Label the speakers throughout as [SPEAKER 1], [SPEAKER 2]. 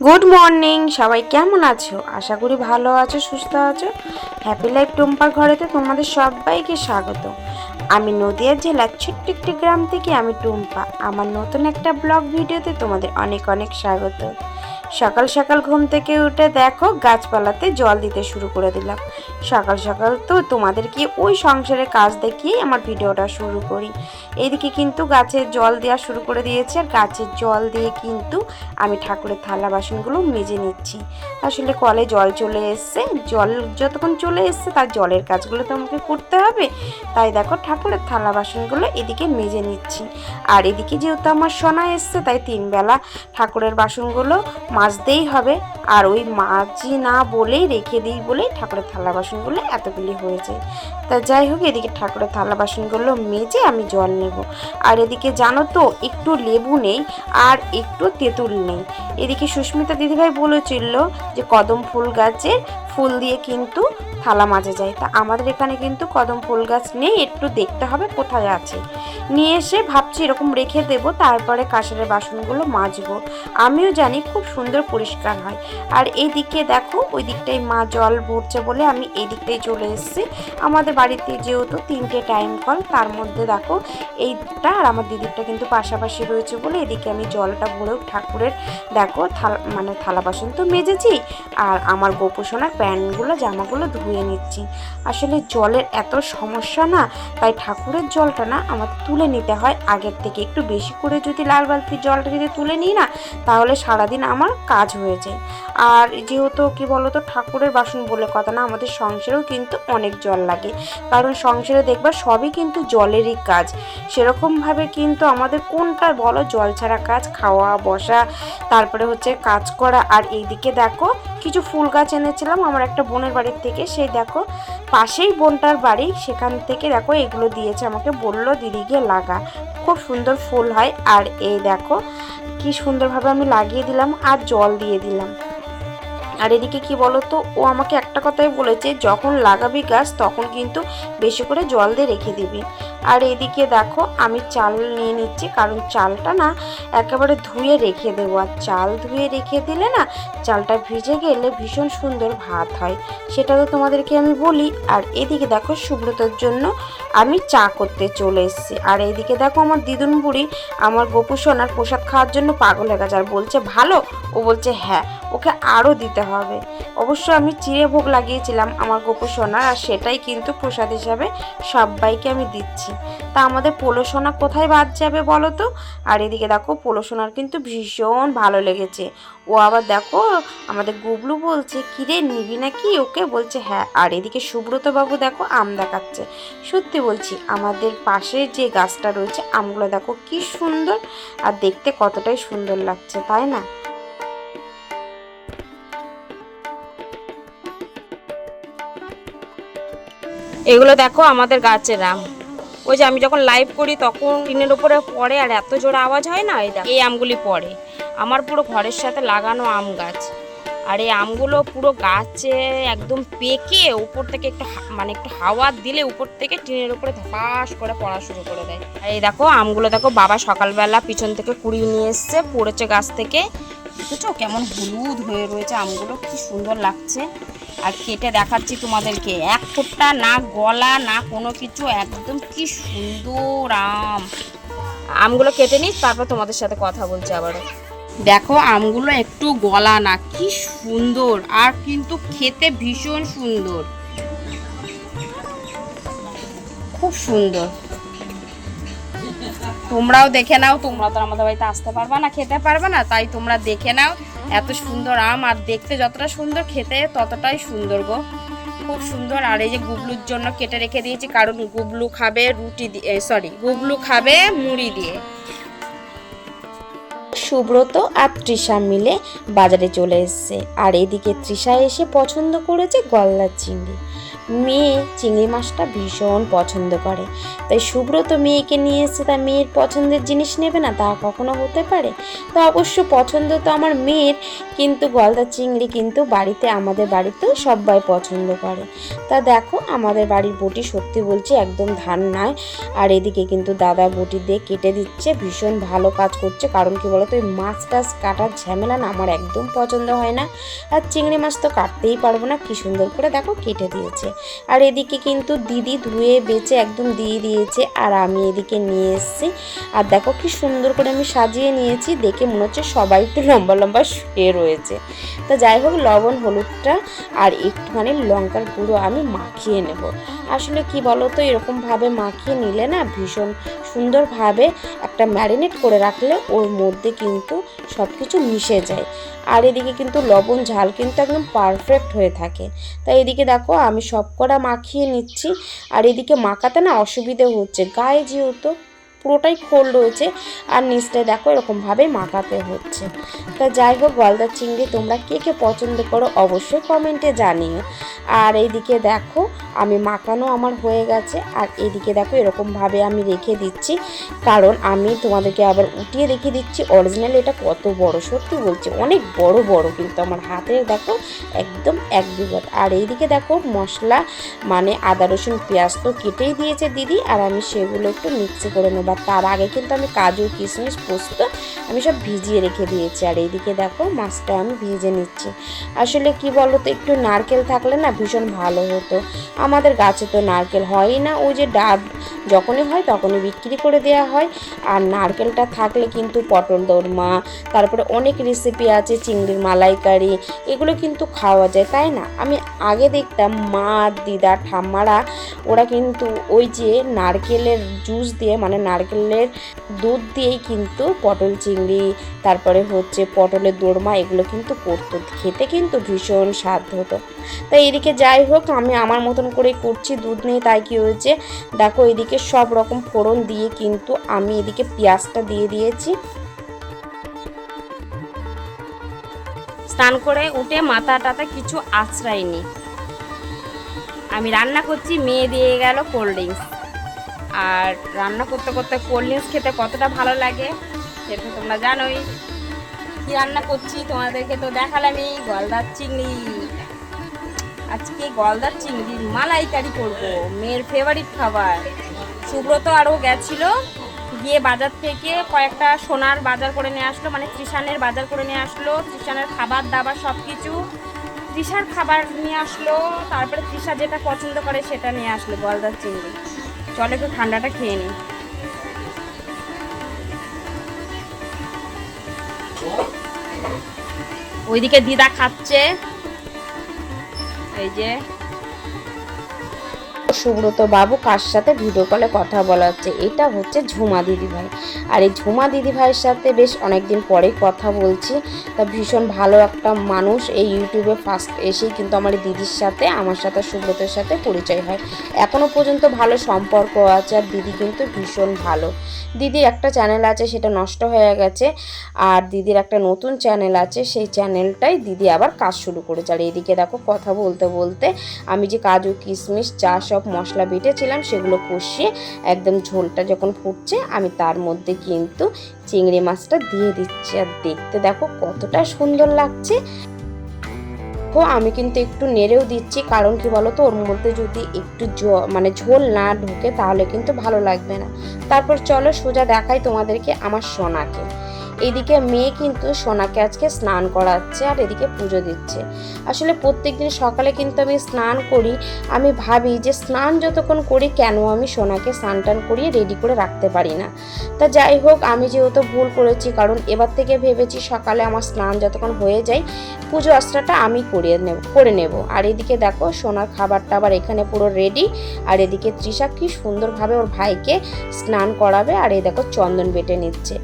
[SPEAKER 1] Good morning সবাই কেমন আছো? আশা করি ভালো আছো, সুস্থ আছো। হ্যাপি লাইফ টুম্পার ঘরেতে তোমাদের সবাইকে স্বাগত। আমি নদিয়া জেলার ছোট্ট একটি গ্রাম থেকে আমি টুম্পা। আমার নতুন একটা ব্লগ ভিডিওতে তোমাদের অনেক অনেক স্বাগত। সকাল সকাল ঘুম থেকে উঠে দেখো গাছপালাতে জল দিতে শুরু করে দিলাম। সকাল সকাল তো তোমাদেরকে ওই সংসারের কাজ দেখিয়েই আমার ভিডিওটা শুরু করি। এইদিকে কিন্তু গাছে জল দেওয়া শুরু করে দিয়েছে, আর গাছের জল দিয়ে কিন্তু আমি ঠাকুরের থালা বাসনগুলো মেজে নিচ্ছি। আসলে কলে জল চলে এসছে, জল যতক্ষণ চলে এসছে তার জলের কাজগুলো তো আমাকে করতে হবে। তাই দেখো ঠাকুরের থালা বাসনগুলো এদিকে মেজে নিচ্ছি। আর এদিকে যেহেতু আমার সোনা এসছে, তাই তিনবেলা ঠাকুরের বাসনগুলো মাজতেই হবে। আর ওই মাজি না বলেই রেখে দিই বলেই ঠাকুরের থালা বাসনগুলো এতগুলি হয়েছে। তা যাই হোক, এদিকে ঠাকুরের থালা বাসনগুলো মেজে আমি জল নেব। আর এদিকে জানো তো, একটু লেবু নেই আর একটু তেঁতুল নেই। এদিকে সুস্মিতা দিদিভাই বলেছিল যে কদম ফুল গাছের ফুল দিয়ে কিন্তু থালা মাজা যায়। তা আমাদের এখানে কিন্তু কদম ফুল গাছ নেই, একটু দেখতে হবে কোথায় আছে। নিয়ে এসে ভাবছি এরকম রেখে দেব, তারপরে কাঁসারের বাসনগুলো মাজবো। আমিও জানি খুব সুন্দর পরিষ্কার হয়। আর এই দিকে দেখো, ওই দিকটাই মা জল ভরছে বলে আমি এই দিকটাই চলে এসেছি। আমাদের বাড়িতে যেহেতু তিনটে টাইম কল তার মধ্যে দেখো, এইটা আর আমার দিদিরটা কিন্তু পাশাপাশি রয়েছে বলে এদিকে আমি জলটা ভরেও ঠাকুরের দেখো থালা মানে থালা বাসন তো মেজেছি। আর আমার গোপোষণার প্যান্টগুলো, জামাগুলো ধুয়ে নিচ্ছি। আসলে জলের এত সমস্যা না, তাই ঠাকুরের জলটা না আমাদের তুলে নিতে হয় আগের থেকে। একটু বেশি করে যদি লাল বালতির জলটা যদি তুলে নিই না, তাহলে সারাদিন আমার কাজ হয়ে যায়। আর যেহেতু কি বলতো, ঠাকুরের বাসন বলে কথা না, আমাদের সংসারেও কিন্তু অনেক জল লাগে। কারণ সংসারে দেখবা সবই কিন্তু জলেরই কাজ। সেরকমভাবে কিন্তু আমাদের কোনটা বলো, জল ছাড়া কাজ, খাওয়া, বসা, তারপরে হচ্ছে কাজ করা। আর এইদিকে দেখো কিছু ফুল গাছ এনেছিলাম আমার একটা বোনের বাড়ির থেকে। সেই দেখো, পাশেই বোনটার বাড়ি, সেখান থেকে দেখো এগুলো দিয়েছে, আমাকে বলল, দিদি গিয়ে লাগা। খুব সুন্দর ফুল হয়। আর এই দেখো, কি সুন্দরভাবে আমি লাগিয়ে দিলাম আর জল দিয়ে দিলাম। আর এদিকে কি বলতো, ও আমাকে একটা কথাই বলেছে, যখন লাগাবি গাছ, তখন কিন্তু বেশি করে জল দিয়ে রেখে দিবি। আর এদিকে দেখো, আমি চাল নিয়ে নিচ্ছি, কারণ চালটা না একেবারে ধুয়ে রেখে দেবো। আর চাল ধুয়ে রেখে দিলে না, চালটা ভিজে গেলে ভীষণ সুন্দর ভাত হয়। সেটা তো তোমাদেরকে আমি বলি। আর এদিকে দেখো, সুব্রতর জন্য আমি চা করতে চলে এসেছি। আর এইদিকে দেখো, আমার দিদুন বুড়ি আমার গোপু সোনার প্রসাদ খাওয়ার জন্য পাগল হয়ে গেছে। আর বলছে, ভালো? ও বলছে হ্যাঁ ওকে আরও দিতে হবে। অবশ্য আমি চিড়ে ভোগ লাগিয়েছিলাম আমার গোপু সোনার, আর সেটাই কিন্তু প্রসাদ হিসাবে সবাইকে আমি দিচ্ছি। তা আমাদের পোলো সোনা কোথায় বাদ যাবে বলো তো? আর এদিকে দেখো, পোলো সোনার কিন্তু ভীষণ ভালো লেগেছে। ও আবার দেখো, আমাদের গুবলু বলছে, কিরে, নিবি নাকি? ওকে বলছে হ্যাঁ। আর এদিকে সুব্রত বাবু দেখো, আম দেখাচ্ছে। সত্যি বলছি, আমাদের পাশে যে গাছটা রয়েছে, আমগুলো দেখো কি সুন্দর আর দেখতে কতটাই সুন্দর লাগছে, তাই না?
[SPEAKER 2] এগুলো দেখো আমাদের গাছের আম। ওই যে আমি যখন লাইভ করি তখন টিনের উপরে পড়ে আর এত জোরে আওয়াজ হয় না? দেখো, এই আমগুলি পড়ে। আমার পুরো ঘরের সাথে লাগানো আম গাছ। আর এই আমগুলো পুরো গাছে একদম পেকে উপর থেকে একটু মানে একটু হাওয়া দিলে উপর থেকে টিনের উপরে ধপাস করে পড়া শুরু করে দেয়। আর এই দেখো আমগুলো দেখো বাবা সকালবেলা পিছন থেকে কুড়িয়ে নিয়ে এসছে পড়েছে গাছ থেকে। দেখেছ? কেমন হলুদ হয়ে রয়েছে আমগুলো কি সুন্দর লাগছে। আর কেটে দেখাচ্ছি তোমাদেরকে এক ফোঁটা না গলা না কোনো কিছু একদম কি সুন্দর আম। আমগুলো কেটে নিস তারপর তোমাদের সাথে কথা বলছি আবারও দেখো আমগুলো একটু গলা না কি সুন্দর আর কিন্তু খেতে ভীষণ সুন্দর। খুব সুন্দর। তোমরাও দেখে নাও, তোমরা তো আমাদের বাড়িতে আসতে পারবে না, খেতে পারবে না, তাই তোমরা দেখে নাও এত সুন্দর আম, আর দেখতে যতটা সুন্দর খেতে, ততটাই সুন্দর গো। খুব সুন্দর, আর এই যে গুবলুর জন্য কেটে রেখে দিয়েছি, কারণ গুবলু খাবে রুটি দিয়ে সরি গুবলু খাবে মুড়ি দিয়ে।
[SPEAKER 1] সুব্রত আর তৃষা মিলে বাজারে চলে এসছে, আর এদিকে তৃষা এসে পছন্দ করেছে গলদার চিংড়ি। মেয়ে চিংড়ি মাছটা ভীষণ পছন্দ করে। তাই সুব্রত মেয়েকে নিয়ে এসেছে তার মেয়ের পছন্দের জিনিস নেবে না তা কখনো হতে পারে? তো অবশ্য পছন্দ তো আমার মেয়ের, কিন্তু গলদা চিংড়ি কিন্তু বাড়িতে, আমাদের বাড়িতেও সবাই পছন্দ করে। তা দেখো, আমাদের বাড়ির বটি সত্যি বলছি একদম ধান নয়। আর এদিকে কিন্তু দাদা বটি দিয়ে কেটে দিচ্ছে, ভীষণ ভালো কাজ করছে। কারণ কি বলতো, ওই মাছ টাছ কাটার ঝামেলা না আমার একদম পছন্দ হয় না। আর চিংড়ি মাছ তো কাটতেই পারব না, কি সুন্দর করে দেখো কেটে দিয়েছে। আর এদিকে কিন্তু দিদি ধুয়ে, বেচে একদম দিয়ে দিয়েছে আর আমি এদিকে নিয়ে এসেছি। আর দেখো কি সুন্দর করে আমি সাজিয়ে নিয়েছি, দেখে মনে হচ্ছে সবাই একটু লম্বা লম্বা শুয়ে রয়েছে। তো যাই হোক, লবণ, হলুদটা আর একটুখানি লঙ্কার গুঁড়ো আমি মাখিয়ে নেব। আসলে কি বলো তো এরকমভাবে মাখিয়ে নিলে না ভীষণ সুন্দরভাবে একটা ম্যারিনেট করে রাখলে ওর মধ্যে কিন্তু সব কিছু মিশে যায়। আর এদিকে কিন্তু লবণ ঝাল কিন্তু একদম পারফেক্ট হয়ে থাকে। তাই এদিকে দেখো আমি সব কটা মাখিয়ে নিচ্ছি। আর এদিকে মাখাতে না অসুবিধে হচ্ছে। গায়ে যেহেতু পুরোটাই খোল রয়েছে আর নিচটায় দেখো এরকমভাবে মাখাতে হচ্ছে। তা যাই হোক গলদা চিংড়ি তোমরা কে কে পছন্দ করো অবশ্যই কমেন্টে জানিও। আর এইদিকে দেখো, আমি মাখানো আমার হয়ে গেছে, আর এইদিকে দেখো এরকমভাবে আমি রেখে দিচ্ছি, কারণ আমি তোমাদেরকে আবার উঠিয়ে রেখে দিচ্ছি অরিজিনাল এটা কত বড়, সত্যি বলছি, অনেক বড় বড় কিন্তু আমার হাতে দেখো একদম এক বিঘত। আর এইদিকে দেখো মশলা মানে আদা, রসুন, পেঁয়াজ তো কেটেই দিয়েছে দিদি, আর আমি সেগুলো একটু মিক্সি করে নেব। আর তার আগে কিন্তু আমি কাজু, কিশমিশ, পোস্ত আমি সব ভিজিয়ে রেখে দিয়েছি। আর এইদিকে দেখো মাছটা আমি ভেজে নিচ্ছি। আসলে কি বলো তো একটু নারকেল থাকলে না ভীষণ ভালো হতো। আমাদের গাছে তো নারকেল হয়ই না। ওই যে ডাব যখনই হয় তখনই বিক্রি করে দেওয়া হয়। আর নারকেলটা থাকলে কিন্তু পটল দোরমা, তারপরে অনেক রেসিপি আছে, চিংড়ির মালাইকারি, এগুলো কিন্তু খাওয়া যায়, তাই না? আমি আগে দেখতাম মা দিদা, ঠাম্মারা, ওরা কিন্তু ওই যে নারকেলের জুস দিয়ে মানে নারকেলের দুধ দিয়েই কিন্তু পটল চিংড়ি, তারপরে হচ্ছে পটলের দোরমা, এগুলো কিন্তু করতো। খেতে কিন্তু ভীষণ স্বাদ হতো। তাই এদিকে যাই হোক, আমি আমার মতন করে করছি, দুধ নেই তাই কি হয়েছে? দেখো, এদিকে সব রকম ফোড়ন দিয়ে কিন্তু আমি এদিকে পেঁয়াজটা দিয়ে দিয়েছি।
[SPEAKER 2] স্নান করে উঠে মাথা টাথা কিছু আশ্রয়নি আমি রান্না করছি, মেয়ে দিয়ে গেল কোল্ড ড্রিঙ্কস। আর রান্না করতে করতে কোল্ড ড্রিঙ্কস খেতে কতটা ভালো লাগে, সেটা তোমরা জানোই। কি রান্না করছি তোমাদেরকে তো দেখালামই গলদার চিংড়ি। আজকে গলদার চিংড়ির মালাইকারি করব, মেয়ের ফেভারিট খাবার। সুব্রত আরও গেছিল, গিয়ে বাজার থেকে কয়েকটা সোনার বাজার করে নিয়ে আসলো মানে ত্রিশানের বাজার করে নিয়ে আসলো ত্রিশানের খাবার দাবার সব কিছু তৃষার খাবার নিয়ে আসলো, তারপরে তৃষা যেটা পছন্দ করে সেটা নিয়ে আসলো গলদার চিংড়ি। চলে একটু ঠান্ডাটা খেয়ে নিই ওইদিকে দিদা খাচ্ছে। এই যে
[SPEAKER 1] সুব্রত বাবু কার সাথে ভিডিও কলে কথা বলা হচ্ছে? এটা হচ্ছে ঝুমা দিদিভাই। আর এই ঝুমা দিদিভাইয়ের সাথে বেশ অনেকদিন পরেই কথা বলছি। তা ভীষণ ভালো একটা মানুষ। এই ইউটিউবে ফার্স্ট এসেই কিন্তু আমার দিদির সাথে, আমার সাথে, সুব্রতের সাথে পরিচয় হয়। এখনও পর্যন্ত ভালো সম্পর্ক আছে আর দিদি কিন্তু ভীষণ ভালো। দিদির একটা চ্যানেল আছে, সেটা নষ্ট হয়ে গেছে। আর দিদির একটা নতুন চ্যানেল আছে, সেই চ্যানেলটাই দিদি আবার কাজ শুরু করেছে। আর এদিকে দেখো, কথা বলতে বলতে আমি যে কাজু কিশমিশ, চা সব মশলা বেটেছিলাম, সেগুলো কষিয়ে একদম ঝোলটা যখন ফুটছে, আমি তার মধ্যে কিন্তু চিংড়ি মাছটা দিয়ে দিচ্ছি। আর দেখতে দেখো কতটা সুন্দর লাগছে। তো আমি কিন্তু একটু নেড়েও দিচ্ছি, কারণ কি বলতো, ওর মধ্যে যদি একটু মানে ঝোল না ঢুকে, তাহলে কিন্তু ভালো লাগবে না। তারপর চলো সোজা দেখাই তোমাদেরকে আমার সোনাকে। এদিকে মেয়ে কিন্তু সোনাকে আজকে স্নান করাচ্ছে আর এদিকে পুজো দিচ্ছে। আসলে প্রত্যেকদিন সকালে কিন্তু আমি স্নান করি। আমি ভাবি যে স্নান যতক্ষণ করি কেন আমি সোনাকে স্নান টান করিয়ে রেডি করে রাখতে পারি না। তা যাই হোক, আমি যেহেতু ভুল করেছি, কারণ এবার থেকে ভেবেছি সকালে আমার স্নান যতক্ষণ হয়ে যায়, পুজো আশ্রাটা আমি করিয়ে নেব করে নেব। আর এদিকে দেখো, সোনার খাবার টাবার এখানে পুরো রেডি আর এদিকে তৃষা কি সুন্দরভাবে ওর ভাইকে স্নান করাবে। আর এই দেখো চন্দন বেটে নিচ্ছে।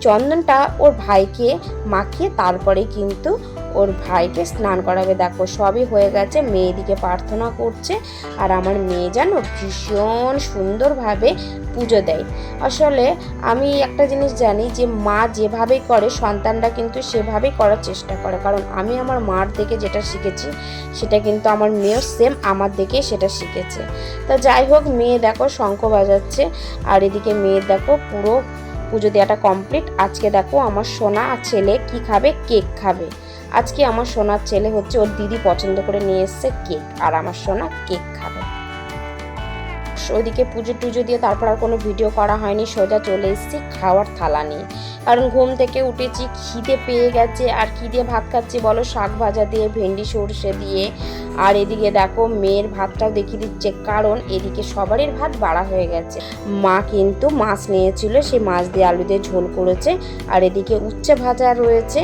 [SPEAKER 1] চন্দনটা ওর ভাইকে মাখিয়ে তারপরে কিন্তু ওর ভাইকে স্নান করাবে। দেখো, সবই হয়ে গেছে, মেয়েদিকে প্রার্থনা করছে আর আমার মেয়ে যেন ভীষণ সুন্দরভাবে পুজো দেয়। আসলে আমি একটা জিনিস জানি যে, মা যেভাবেই করে, সন্তানরা কিন্তু সেভাবেই করার চেষ্টা করে। কারণ আমি আমার মার দেখে যেটা শিখেছি, সেটা কিন্তু আমার মেয়েও সেম আমার দেখে সেটা শিখেছে। তা যাই হোক, মেয়ে দেখো শঙ্খ বাজাচ্ছে, আর এদিকে মেয়ে দেখো পুরো পুজো দেওয়াটা কমপ্লিট আজকে দেখো আমার সোনা আর ছেলে কি খাবে? কেক খাবে। আজকে আমার সোনার ছেলে হচ্ছে ওর দিদি পছন্দ করে নিয়ে এসছে কেক, আর আমার সোনা কেক খাবে। ওইদিকে পুজো টুজো দিয়ে তারপর আর কোনো ভিডিও করা হয়নি। সোজা চলে এসেছি খাওয়ার থালা নিয়ে। কারণ ঘুম থেকে উঠেছি, খিদে পেয়ে গেছে, আর দিয়ে ভাত খাচ্ছি বলো? শাক ভাজা দিয়ে, ভেন্ডি, সর্ষে দিয়ে। আর এদিকে দেখো, মেয়ের ভাতটাও দেখিয়ে দিচ্ছে, কারণ এদিকে সবারই ভাত বাড়া হয়ে গেছে। মা কিন্তু মাছ নিয়েছিল সেই মাছ দিয়ে আলু দিয়ে ঝোল করেছে, আর এদিকে উচ্ছে ভাজা রয়েছে।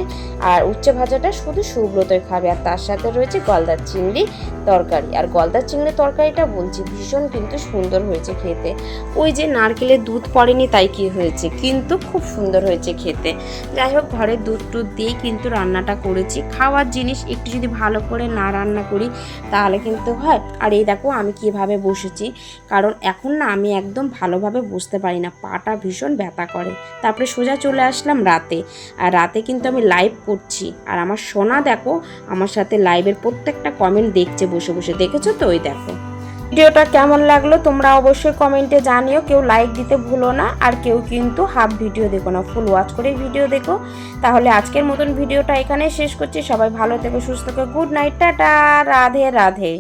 [SPEAKER 1] আর উচ্ছে ভাজাটা শুধু সুব্রতই খাবে, আর তার সাথে রয়েছে গলদার চিংড়ি তরকারি। আর গলদার চিংড়ি তরকারিটা বলছি, ভীষণ কিন্তু সুন্দর হয়েছে খেতে। ওই যে নারকেলের দুধ পড়েনি, তাই কি হয়েছে? কিন্তু খুব সুন্দর হয়েছে খেতে। যাই হোক ঘরের দুধ টুধ দিয়েই কিন্তু রান্নাটা করেছি। খাওয়ার জিনিস একটু যদি ভালো করে না রান্না করি, তাহলে কিন্তু হয়। আর এই দেখো, আমি কীভাবে বসেছি। কারণ এখন না, আমি একদম ভালোভাবে বসতে পারি না। পাটা ভীষণ ব্যথা করে। তারপরে সোজা চলে আসলাম রাতে। আর রাতে কিন্তু আমি লাইভ করছি। আর আমার সোনা দেখো, আমার সাথে লাইভের প্রত্যেকটা কমেন্ট দেখছে বসে বসে। দেখেছ তো? ওই দেখো। ভিডিওটা কেমন লাগল তোমরা অবশ্যই কমেন্টে জানিও। কেউ লাইক দিতে ভুলো না, আর কেউ কিন্তু হাফ ভিডিও দেখো না ফুল ওয়াচ করে ভিডিও দেখো। তাহলে আজকের মতন ভিডিওটা এখানে শেষ করছি। সবাই ভালো থেকো, সুস্থ থেকো। Good night tata, Radhe Radhe.